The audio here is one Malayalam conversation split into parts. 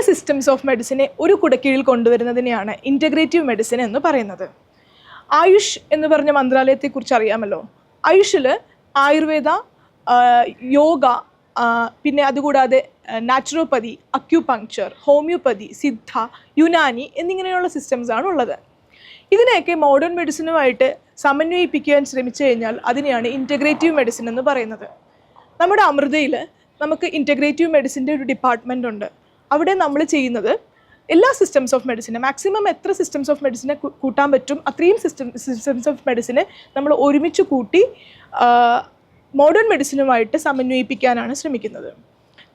സിസ്റ്റംസ് ഓഫ് മെഡിസിനെ ഒരു കുടക്കീഴിൽ കൊണ്ടുവരുന്നതിനെയാണ് ഇന്റഗ്രേറ്റീവ് മെഡിസിൻ എന്ന് പറയുന്നത്. ആയുഷ് എന്ന് പറഞ്ഞ മന്ത്രാലയത്തെക്കുറിച്ച് അറിയാമല്ലോ. ആയുഷിൽ ആയുർവേദ യോഗ പിന്നെ അതുകൂടാതെ naturopathy acupuncture homoeopathy Siddha Unani എന്നിങ്ങനെയുള്ള സിസ്റ്റംസ് ആണ് ഉള്ളത്. ഇതിനെയൊക്കെ മോഡേൺ മെഡിസിനുമായിട്ട് സമന്വയിപ്പിക്കാൻ ശ്രമിച്ചു കഴിഞ്ഞാൽ അതിനെയാണ് ഇന്റഗ്രേറ്റീവ് മെഡിസിൻ എന്ന് പറയുന്നത്. നമ്മുടെ അമൃതയിൽ നമുക്ക് ഇന്റഗ്രേറ്റീവ് മെഡിസിന്റെ ഒരു ഡിപ്പാർട്ട്മെന്റ് ഉണ്ട്. അവിടെ നമ്മൾ ചെയ്യുന്നത് എല്ലാ സിസ്റ്റംസ് ഓഫ് മെഡിസിനെ മാക്സിമം എത്ര സിസ്റ്റംസ് ഓഫ് മെഡിസിനെ കൂട്ടാൻ പറ്റും അത്രയും സിസ്റ്റം സിസ്റ്റംസ് ഓഫ് മെഡിസിനെ നമ്മൾ ഒരുമിച്ച് കൂട്ടി മോഡേൺ മെഡിസിനുമായിട്ട് സമന്വയിപ്പിക്കാനാണ് ശ്രമിക്കുന്നത്.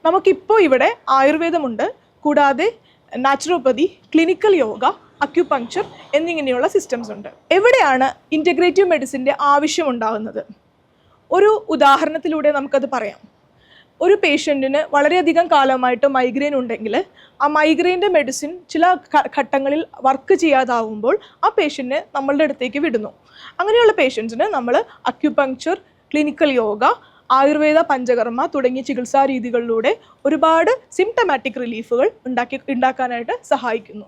നമുക്കിപ്പോൾ ഇവിടെ ആയുർവേദമുണ്ട് കൂടാതെ നാച്ചുറോപ്പതി ക്ലിനിക്കൽ യോഗ അക്യുപങ്ക്ചർ എന്നിങ്ങനെയുള്ള സിസ്റ്റംസ് ഉണ്ട്. എവിടെയാണ് ഇന്റഗ്രേറ്റീവ് മെഡിസിന്റെ ആവശ്യമുണ്ടാകുന്നത് ഒരു ഉദാഹരണത്തിലൂടെ നമുക്കത് പറയാം. ഒരു പേഷ്യന്റിന് വളരെയധികം കാലമായിട്ട് മൈഗ്രെയിൻ ഉണ്ടെങ്കിൽ ആ മൈഗ്രെയിന്റെ മെഡിസിൻ ചില ഘട്ടങ്ങളിൽ വർക്ക് ചെയ്യാതാവുമ്പോൾ ആ പേഷ്യന്റിനെ നമ്മളുടെ അടുത്തേക്ക് വിടുന്നു. അങ്ങനെയുള്ള പേഷ്യൻസിന് നമ്മൾ അക്യുപങ്ക്ചർ ക്ലിനിക്കൽ യോഗ ആയുർവേദ പഞ്ചകർമ്മ തുടങ്ങിയ ചികിത്സാ രീതികളിലൂടെ ഒരുപാട് സിംറ്റമാറ്റിക് റിലീഫുകൾ ഉണ്ടാക്കി ഉണ്ടാക്കാനായിട്ട് സഹായിക്കുന്നു.